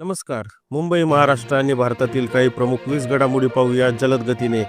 नमस्कार. मुंबई महाराष्ट्र आणि भारतातील काही प्रमुख वीस घडामोडी पाहूया जलद गतीने.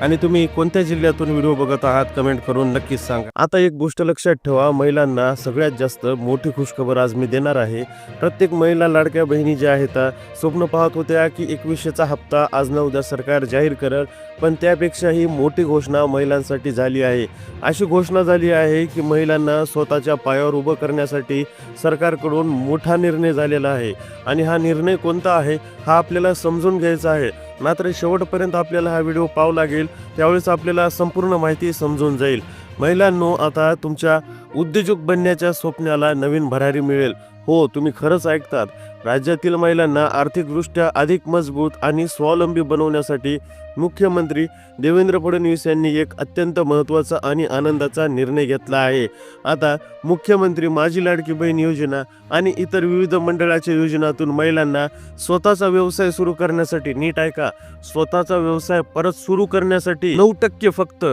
आणि तुम्ही कोणत्या जिल्ह्यातून व्हिडिओ बघत आहात कमेंट करून नक्कीच सांगा. आता एक गोष्ट लक्षात ठेवा महिलांना सगळ्यात जास्त मोठी खुशखबर आज मी देणार आहे. प्रत्येक महिला लाडक्या बहिणी ज्या आहेत स्वप्न पाहत होत्या की एकवीसशेचा हप्ता आज न उद्या सरकार जाहीर करेल पण त्यापेक्षाही मोठी घोषणा महिलांसाठी झाली आहे. अशी घोषणा झाली आहे की महिलांना स्वतःच्या पायावर उभं करण्यासाठी सरकारकडून मोठा निर्णय झालेला आहे. आणि हा निर्णय कोणता आहे हा आपल्याला समजून घ्यायचा आहे. मात्र शेवटपर्यंत आपल्याला हा व्हिडिओ पाहावा लागेल. त्यावेळेस आपल्याला संपूर्ण माहिती समजून जाईल. महिलांनो आता तुमच्या उद्योजक बनण्याच्या स्वप्नाला नवीन भरारी मिळेल. हो तुम्ही खरंच ऐकतात. राज्यातील महिलांना आर्थिकदृष्ट्या अधिक मजबूत आणि स्वावलंबी बनवण्यासाठी मुख्यमंत्री देवेंद्र फडणवीस यांनी एक अत्यंत महत्त्वाचा आणि आनंदाचा निर्णय घेतला आहे. आता मुख्यमंत्री माझी लाडकी बहीण योजना आणि इतर विविध मंडळाच्या योजनातून महिलांना स्वतःचा व्यवसाय सुरू करण्यासाठी नीट ऐका स्वतःचा व्यवसाय परत सुरू करण्यासाठी नऊ टक्के फक्त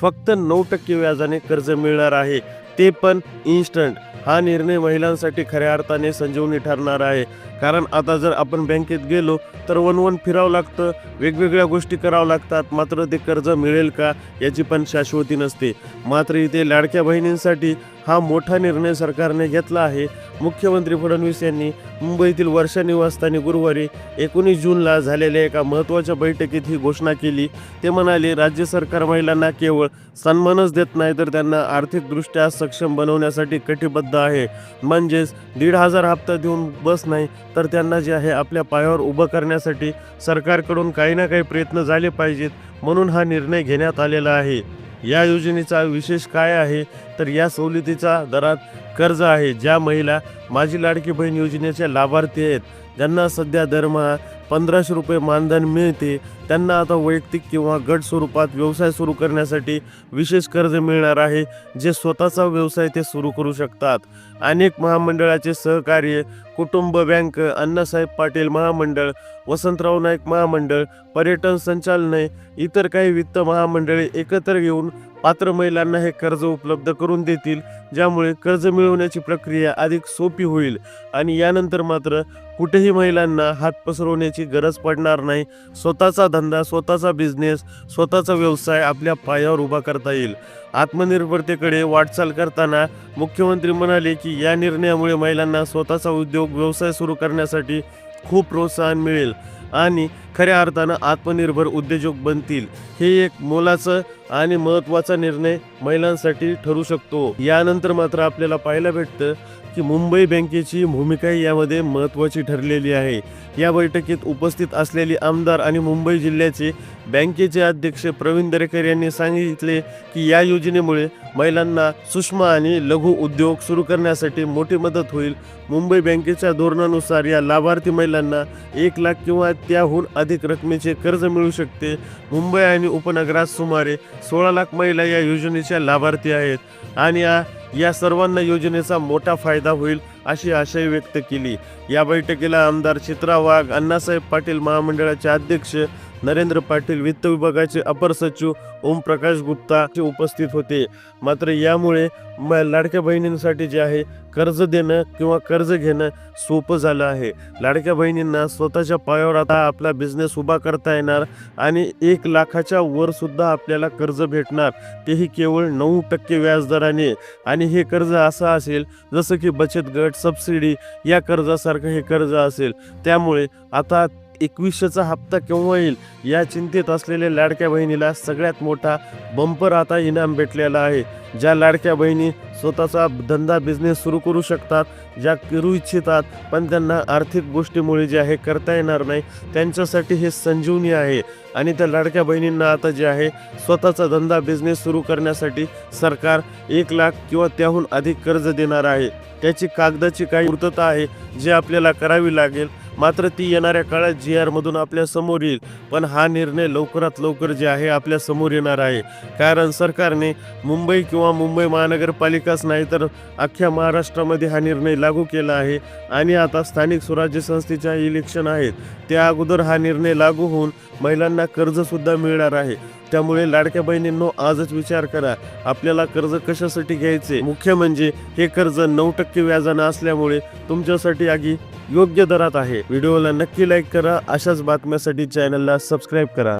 फक्त नऊ टक्के व्याजाने कर्ज मिळणार आहे. ते पण इन्स्टंट हा निर्णय महिलांसाठी खऱ्या अर्थाने संजीवनी ठरणार आहे. कारण आता जर आपण बँकेत गेलो तर वन वन फिरावं लागतं वेगवेगळ्या गोष्टी करावं लागतात. मात्र ते कर्ज मिळेल का याची पण शाश्वती नसते. मात्र इथे लाडक्या बहिणींसाठी हा मोठा निर्णय सरकारने घेतला आहे. मुख्यमंत्री फडणवीस यांनी मुंबईतील वर्षा निवासस्थानी गुरुवारी एकोणीस जूनला झालेल्या एका महत्त्वाच्या बैठकीत ही घोषणा केली. ते म्हणाले राज्य सरकार महिलांना केवळ सन्मानच देत नाही तर त्यांना आर्थिकदृष्ट्या सक्षम बनवण्यासाठी कटिबद्ध आहे. म्हणजेच दीड हजार हप्ता देऊन बस नाही तर त्यांना जे आहे आपल्या पायावर उभं करण्यासाठी सरकारकडून काही ना काही प्रयत्न झाले पाहिजेत म्हणून हा निर्णय घेण्यात आलेला आहे. या योजनेचा विशेष काय आहे? तर या सवलतीचा दरात कर्ज आहे. ज्या महिला माझी लाडकी बहीण योजनेच्या लाभार्थी आहेत ज्यांना सध्या दरमहा पंधराशे रुपये मानधन मिळते त्यांना आता वैयक्तिक किंवा गट स्वरूपात व्यवसाय सुरू करण्यासाठी विशेष कर्ज मिळणार आहे जे स्वतःचा व्यवसाय ते सुरू करू शकतात. अनेक महामंडळाचे सहकार्य कुटुंब बँक अण्णासाहेब पाटील महामंडळ वसंतराव नाईक महामंडळ पर्यटन संचालने इतर काही वित्त महामंडळे एकत्र येऊन पात्र महिलांना हे कर्ज उपलब्ध करून देतील ज्यामुळे कर्ज मिळवण्याची प्रक्रिया अधिक सोपी होईल. आणि यानंतर मात्र कुठेही महिलांना हात पसरवण्याची गरज पडणार नाही. स्वतःचा धंदा स्वतःचा बिझनेस स्वतःचा व्यवसाय आपल्या पायावर उभा करता येईल. आत्मनिर्भरतेकडे वाटचाल करताना मुख्यमंत्री म्हणाले की या निर्णयामुळे महिलांना स्वतःचा उद्योग व्यवसाय सुरू करण्यासाठी खूप प्रोत्साहन मिळेल आणि खऱ्या अर्थानं आत्मनिर्भर उद्योजक बनतील. हे एक मोलाचं आणि महत्त्वाचा निर्णय महिलांसाठी ठरू शकतो. यानंतर मात्र आपल्याला पाहायला भेटतं की मुंबई बँकेची भूमिकाही यामध्ये महत्त्वाची ठरलेली आहे. या बैठकीत उपस्थित असलेली आमदार आणि मुंबई जिल्ह्याचे बँकेचे अध्यक्ष प्रवीण दरेकर यांनी सांगितले की या योजनेमुळे महिलांना सूक्ष्म आणि लघु उद्योग सुरू करण्यासाठी मोठी मदत होईल. मुंबई बँकेच्या धोरणानुसार या लाभार्थी महिलांना एक लाख किंवा त्याहून अधिक रकमेचे कर्ज मिळू शकते. मुंबई आणि उपनगरात सुमारे सोळा लाख महिला या योजनेच्या लाभार्थी आहेत. आणि या या सर्वांना योजनेचा मोठा फायदा होईल अशी आशय व्यक्त केली. या बैठकीला आमदार चित्रा वाघ अण्णासाहेब पाटील महामंडळाचे अध्यक्ष नरेंद्र पाटील वित्त विभागाचे अपर सचिव ओमप्रकाश गुप्ता उपस्थित होते. मात्र यामुळे म लाडक्या बहिणींसाठी जे आहे कर्ज देणं किंवा कर्ज घेणं सोपं झालं आहे. लाडक्या बहिणींना स्वतःच्या पायावर आता आपला बिझनेस उभा करता येणार आणि एक लाखाच्या वर सुद्धा आपल्याला कर्ज भेटणार. तेही केवळ नऊ टक्के व्याजदराने आणि हे कर्ज असं असेल जसं की बचत गट सबसिडी या कर्जासारखं हे कर्ज असेल. त्यामुळे आता एकवीसशेचा हप्ता केव्हा येईल या चिंतेत असलेल्या लाडक्या बहिणीला सगळ्यात मोठा बंपर आता इनाम भेटलेला आहे. ज्या लाडक्या बहिणी स्वतःचा धंदा बिझनेस सुरू करू शकतात ज्या करू इच्छितात पण त्यांना आर्थिक गोष्टीमुळे जे आहे करता येणार नाही त्यांच्यासाठी हे संजीवनी आहे. आणि त्या लाडक्या बहिणींना आता जे आहे स्वतःचा धंदा बिझनेस सुरू करण्यासाठी सरकार एक लाख किंवा त्याहून अधिक कर्ज देणार आहे. त्याची कागदाची काही पूर्तता आहे जी आपल्याला करावी लागेल. मात्र ती येणाऱ्या काळात जी आरमधून आपल्यासमोर येईल. पण हा निर्णय लवकरात लवकर जे आहे आपल्यासमोर येणार आहे. कारण सरकारने मुंबई किंवा मुंबई महानगरपालिकाच नाही तर अख्ख्या महाराष्ट्रामध्ये हा निर्णय लागू केला आहे. आणि आता स्थानिक स्वराज्य संस्थेच्या इलेक्शन आहेत. त्या अगोदर हा निर्णय लागू होऊन महिलांना कर्जसुद्धा मिळणार आहे. त्यामुळे लाडक्या बहिणींनो आजच विचार करा आपल्याला कर्ज कशासाठी घ्यायचे? मुख्य म्हणजे हे कर्ज नऊ टक्के व्याजानं असल्यामुळे तुमच्यासाठी आगी योग्य दरात आहे. व्हिडिओला नक्की लाईक करा अशाच बातम्यासाठी चॅनलला सबस्क्राईब करा.